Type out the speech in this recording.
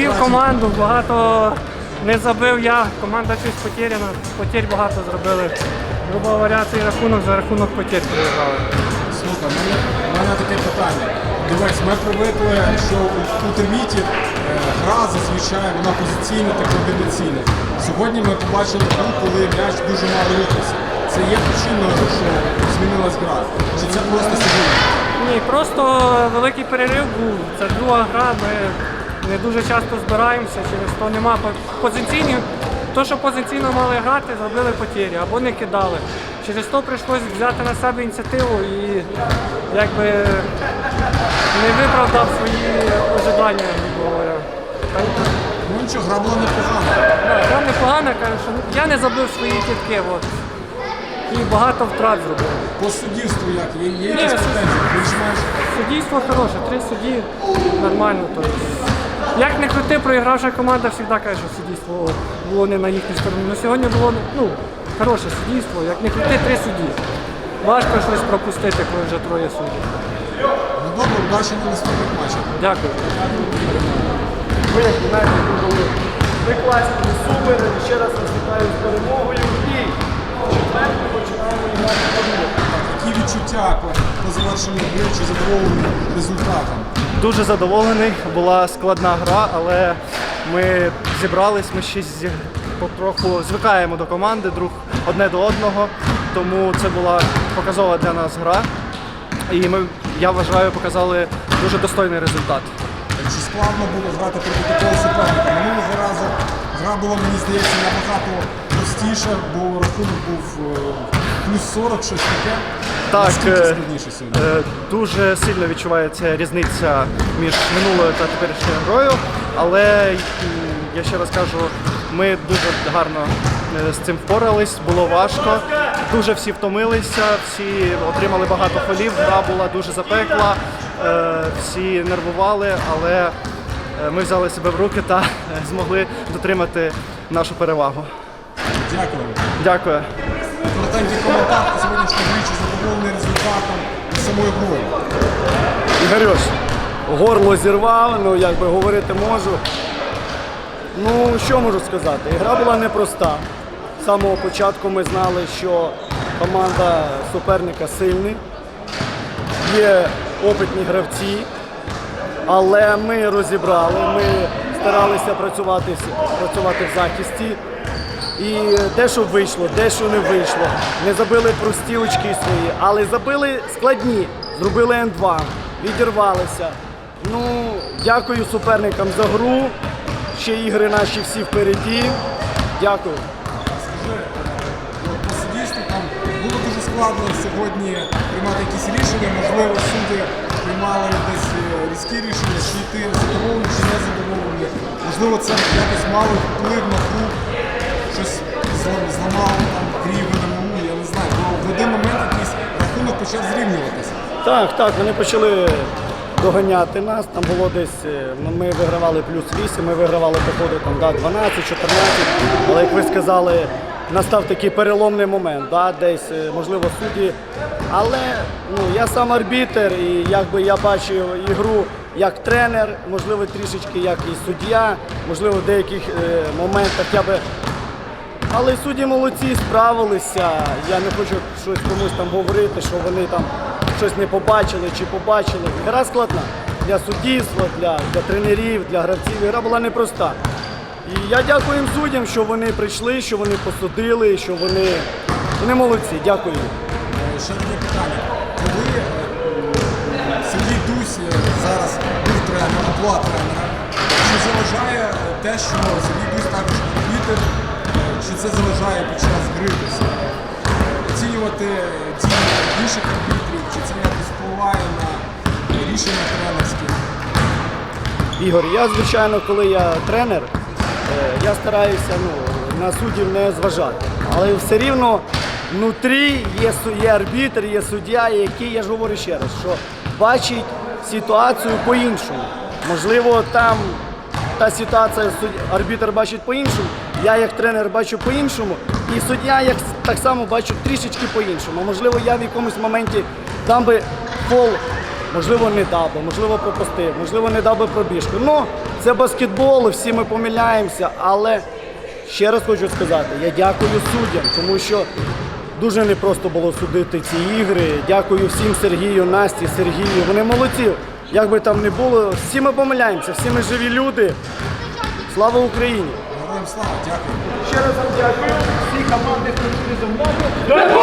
підвів команду, багато не забив я, команда щось потеряна, потерь багато зробили. Грубо говоря, цей рахунок за рахунок потерь приїжджали. Слухай, в мене, таке питання. Дивись, ми привикли, що у, у терміті е, гра зазвичай вона позиційна та комбінаційна. Сьогодні ми побачили гру, коли м'яч дуже мало рухався. Це є причиною, що змінилась гра. Чи це просто сьогодні? Ні, просто великий перерив був. Це друга гра. Ми не дуже часто збираємося, через то нема по- позиційні. То, що позиційно мали грати, зробили потері або не кидали. Через то прийшлося взяти на себе ініціативу і якби не виправдав свої ожидання, говоря. Ну нічого, гра була непогана. Гра непогана, кажу, що я не забив свої кітки. От. І багато втрат зробив. По суддівству як? Є, є якісь претензії? Більш-менш хороше, три судді нормально. Тобто. Як не крути, проігравша команда завжди каже, що суддійство було не на їхній стороні. Ну сьогодні було ну, хороше суддійство, як не крути, три судді. Важко щось пропустити, коли вже троє суддів. ну добре, удачі на наступних матчах. Дякую. Ви як знаєте, ви були ви класні супер. Ще раз вас вітаю з перемогою і четверту починаємо грати. Які відчуття по гри чи задоволені результатом? Дуже задоволений. Була складна гра, але ми зібрались, ми ще потроху звикаємо до команди, друг одне до одного. Тому це була показова для нас гра. І ми, я вважаю, показали дуже достойний результат. Чи складно було грати проти такого суперника? Минулого разу гра була, мені здається, набагато простіша, бо рахунок був е, плюс 40, щось таке. Так, е? Е, Дуже сильно відчувається різниця між минулою та теперішньою грою, але я ще раз кажу, ми дуже гарно е, з цим впорались, було важко. Дуже всі втомилися, всі отримали багато фолів, гра була дуже запекла, е, всі нервували, але ми взяли себе в руки та змогли дотримати нашу перевагу. Дякую. Дякую. Коротенький коментар по сьогоднішній грі, задоволений результатом і самою грою. Ігорюш, горло зірвав, ну як би говорити можу. Ну, що можу сказати? Гра була непроста. З самого початку ми знали, що команда суперника сильна, є опитні гравці, але ми розібрали, ми старалися працювати, працювати в захисті. І дещо вийшло, дещо не вийшло. Не забили прості очки свої, але забили складні. Зробили Н2, відірвалися. Ну, дякую суперникам за гру. Ще ігри наші всі впереді. Дякую. Було дуже складно сьогодні приймати якісь рішення, можливо, судді приймали десь е, різкі рішення, чи ти задоволений, чи не задоволений. Можливо, це якось мало вплив на гру, щось зла- зламало там ВНМУ, я не знаю. Бо в один момент якийсь рахунок почав зрівнюватися. Так, так, вони почали доганяти нас. Там було десь, е, ну, ми вигравали плюс 8, ми вигравали по ходу там, да, 12, 14. Але як ви сказали, настав такий переломний момент, да, десь, е, можливо, судді. Але ну, я сам арбітер, і якби я бачив ігру як тренер, можливо, трішечки як і суддя, можливо, в деяких е, моментах я би але судді молодці справилися. Я не хочу щось комусь там говорити, що вони там щось не побачили чи побачили. Гра складна для суддівства, для, для тренерів, для гравців. Гра була непроста. І я дякую їм суддям, що вони прийшли, що вони посудили, що вони, вони молодці. Дякую. Ще таке питання. Коли е, Сергій Дусь е, зараз був тренером, була тренера, чи заважає е, те, що Сергій Дусь також арбітер, чи це заважає під час гри е, оцінювати дії інших арбітрів, чи це якось впливає на рішення тренерські? Ігор, я звичайно, коли я тренер, е, я стараюся ну, на суддів не зважати. Але все рівно внутрі є, є арбітр, є суддя, який, я ж говорю ще раз, що бачить ситуацію по-іншому. Можливо, там та ситуація арбітр бачить по-іншому, я як тренер бачу по-іншому, і суддя як так само бачу трішечки по-іншому. Можливо, я в якомусь моменті дам би фол можливо, не дав би, можливо, пропустив, можливо, не дав би пробіжку. Ну, це баскетбол, всі ми помиляємося, але ще раз хочу сказати, я дякую суддям, тому що дуже непросто було судити ці ігри. Дякую всім Сергію, Насті, Сергію. Вони молодці. Як би там не було, всі ми помиляємося, всі ми живі люди. Слава Україні! Героям слава, дякую. Ще раз вам дякую. Всі команди, хто за мною.